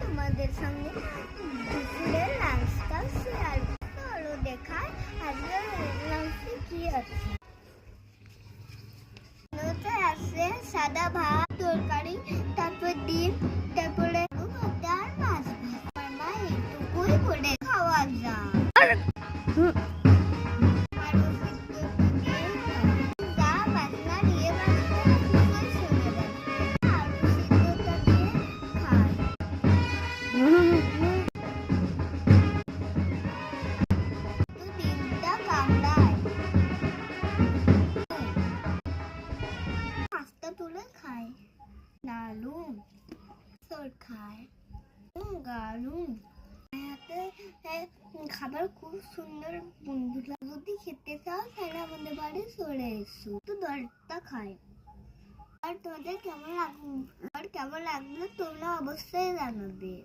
তোমাদের সঙ্গে দুপুরের লাঞ্চটা শেয়ার করো দেখায় আজকে লাঞ্চে কি আছে। আছে সাদা ভাত, তরকারি, তারপর ডিম, তারপরে ভাতে। আমার মা এটুকুই করে খাওয়া যায় সরকার খাবার খুব সুন্দর বন্ধুরা যদি খেতে চাও তাহলে আমাদের বাড়ি চলে এসো। তো দরটা খাই। আর তোমাদের কেমন লাগল? আর কেমন লাগল, তোমরা অবশ্যই জানাবে।